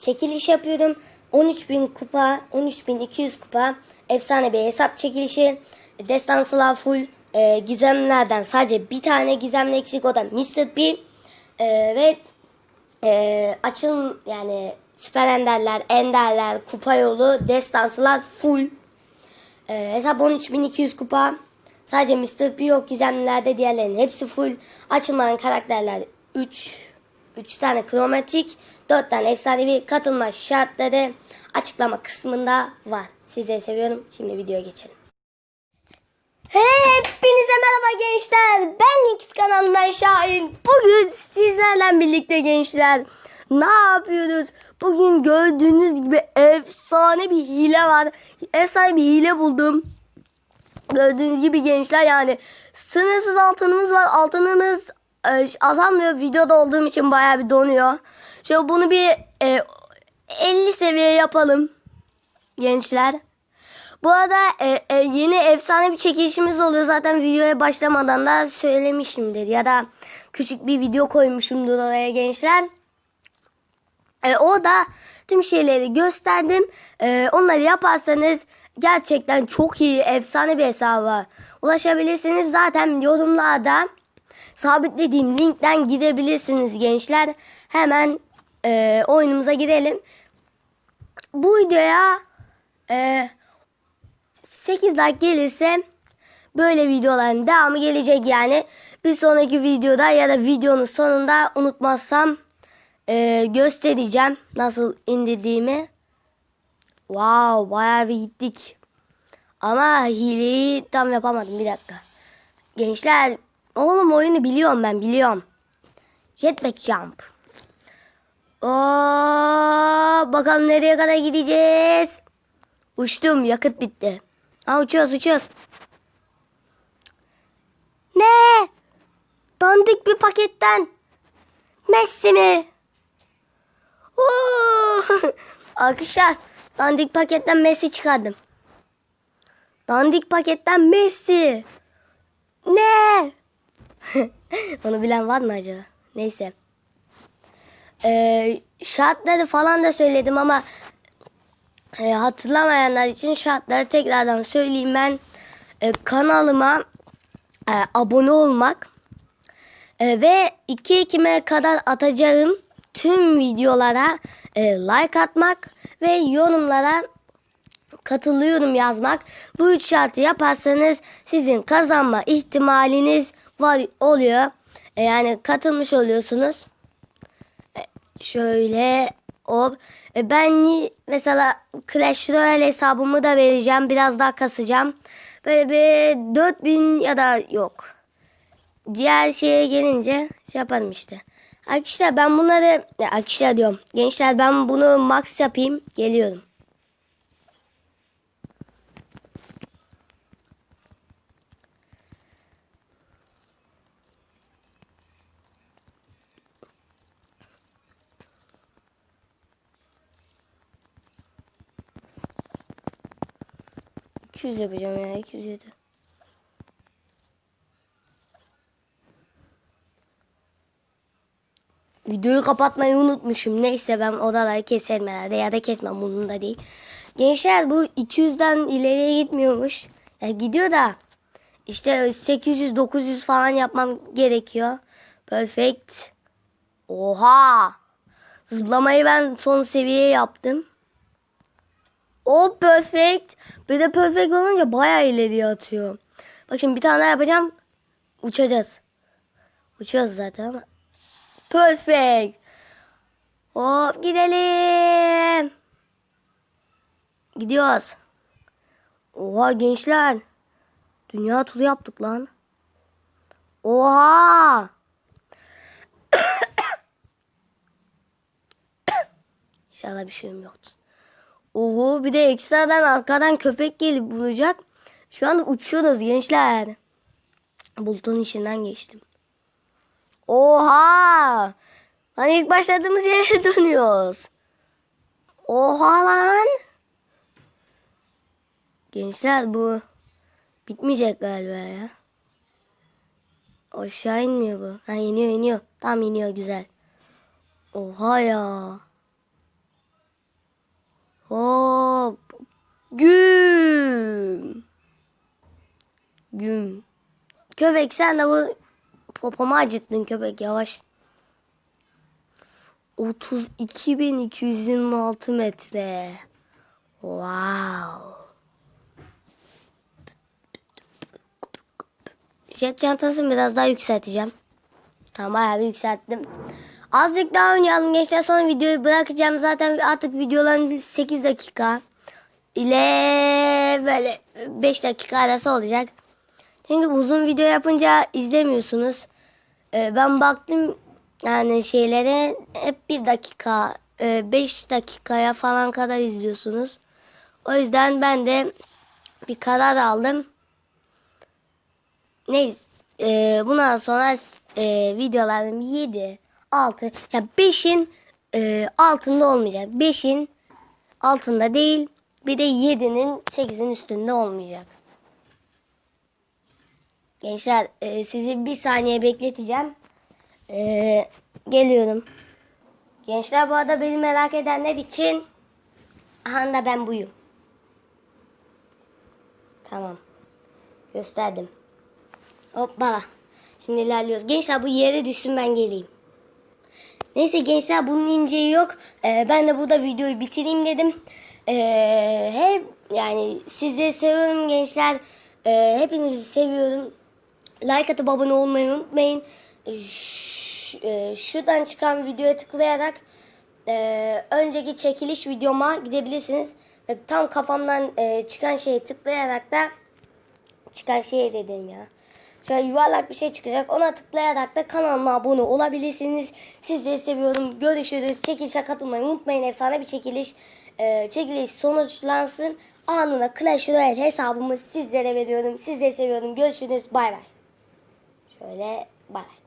çekiliş yapıyorum. 13.000 kupa, 13.200 kupa efsane bir hesap çekilişi. Destansılar full e, gizemlerden sadece bir tane gizemli eksik o da Mr. P. E, ve e, açılım yani süper enderler, enderler, kupa yolu, destansılar full. E, hesap 13.200 kupa. Sadece Mr. P yok gizemlilerde diğerlerinin hepsi full. Açılmayan karakterler 3 3 tane kromatik, 4 tane efsanevi katılma şartları açıklama kısmında var. Sizleri seviyorum. Şimdi videoya geçelim. Hepinize merhaba gençler. Ben Links kanalından Şahin. Bugün sizlerle birlikte gençler ne yapıyoruz? Bugün gördüğünüz gibi efsane bir hile var. Efsane bir hile buldum. Gördüğünüz gibi gençler yani sınırsız altınımız var. Altınımız azalmıyor. Videoda olduğum için bayağı bir donuyor. Şöyle bunu bir e, 50 seviye yapalım gençler. Bu arada e, e, yeni efsane bir çekilişimiz oluyor. Zaten videoya başlamadan da söylemişimdir. Ya da küçük bir video koymuşumdur oraya gençler. E, orada tüm şeyleri gösterdim. E, onları yaparsanız gerçekten çok iyi, efsane bir hesaba ulaşabilirsiniz. Zaten yorumlarda sabitlediğim linkten gidebilirsiniz gençler. Hemen e, oyunumuza girelim. Bu videoya e, 8 like gelirse böyle videoların devamı gelecek yani. Bir sonraki videoda ya da videonun sonunda unutmazsam e, göstereceğim nasıl indirdiğimi. Wow bayağı bir gittik. Ama hileyi tam yapamadım bir dakika. Gençler oğlum oyunu biliyorum ben biliyorum. Jetpack jump. Oo, bakalım nereye kadar gideceğiz. Uçtum yakıt bitti. Ha uçuyoruz uçuyoruz. Ne? Dandik bir paketten. Messi mi? Arkadaşlar dandik paketten Messi çıkardım. Dandik paketten Messi. Ne? Onu bilen var mı acaba? Neyse. Ee, şartları falan da söyledim ama e, hatırlamayanlar için şartları tekrardan söyleyeyim ben. E, kanalıma e, abone olmak e, ve 2 Ekim'e kadar atacağım tüm videolara e, like atmak ve yorumlara katılıyorum yazmak. Bu üç şartı yaparsanız sizin kazanma ihtimaliniz var oluyor. E, yani katılmış oluyorsunuz. E, şöyle hop. E, ben mesela Clash Royale hesabımı da vereceğim. Biraz daha kasacağım. Böyle bir 4000 ya da yok. Diğer şeye gelince şey yaparım işte. Arkadaşlar ben bunları arkadaşlar diyorum. Gençler ben bunu max yapayım. Geliyorum. %200 yapacağım ya 207. Videoyu kapatmayı unutmuşum. Neyse ben odaları keserim herhalde ya da kesmem bunun da değil. Gençler bu 200'den ileriye gitmiyormuş. Ya gidiyor da işte 800-900 falan yapmam gerekiyor. Perfect. Oha. Zıplamayı ben son seviyeye yaptım. O perfect. Bir de perfect olunca bayağı ileriye atıyor. Bak şimdi bir tane daha yapacağım. Uçacağız. Uçuyoruz zaten ama. Perfect. Hop gidelim. Gidiyoruz. Oha gençler. Dünya turu yaptık lan. Oha. İnşallah bir şeyim yoktur. Oho bir de ekstradan arkadan köpek gelip bulacak. Şu an uçuyoruz gençler. Bulutun içinden geçtim. Oha! Hani ilk başladığımız yere dönüyoruz. Oha lan! Gençler bu bitmeyecek galiba ya. Aşağı inmiyor bu. Ha iniyor iniyor. Tam iniyor güzel. Oha ya. Hop. Güm. Güm. Köpek sen de bu popomu acıttın köpek yavaş. 32.226 metre. Wow. Jet çantasını biraz daha yükselteceğim. Tamam bayağı bir yükselttim. Azıcık daha oynayalım gençler sonra videoyu bırakacağım. Zaten artık videoların 8 dakika ile böyle 5 dakika arası olacak. Çünkü uzun video yapınca izlemiyorsunuz. Ee, ben baktım yani şeylere hep 1 dakika 5 dakikaya falan kadar izliyorsunuz. O yüzden ben de bir karar aldım. Neyse e, bundan sonra e, videolarım 7, 6 ya 5'in e, altında olmayacak. 5'in altında değil bir de 7'nin 8'in üstünde olmayacak. Gençler e, sizi bir saniye bekleteceğim. E, geliyorum. Gençler bu arada beni merak edenler için aha ben buyum. Tamam. Gösterdim. Hoppala. Şimdi ilerliyoruz. Gençler bu yere düşsün ben geleyim. Neyse gençler bunun inceği yok. Ee, ben de burada videoyu bitireyim dedim. Ee, hep yani sizi seviyorum gençler. Ee, hepinizi seviyorum. Like atıp abone olmayı unutmayın. Ş- e, şuradan çıkan videoya tıklayarak e, önceki çekiliş videoma gidebilirsiniz. Ve tam kafamdan e, çıkan şeye tıklayarak da çıkan şey dedim ya. Şöyle yuvarlak bir şey çıkacak. Ona tıklayarak da kanalıma abone olabilirsiniz. Sizleri seviyorum. Görüşürüz. Çekilişe katılmayı unutmayın. Efsane bir çekiliş. Ee, çekiliş sonuçlansın. Anında Clash Royale hesabımı sizlere veriyorum. Sizleri seviyorum. Görüşürüz. Bay bay. Şöyle bay bay.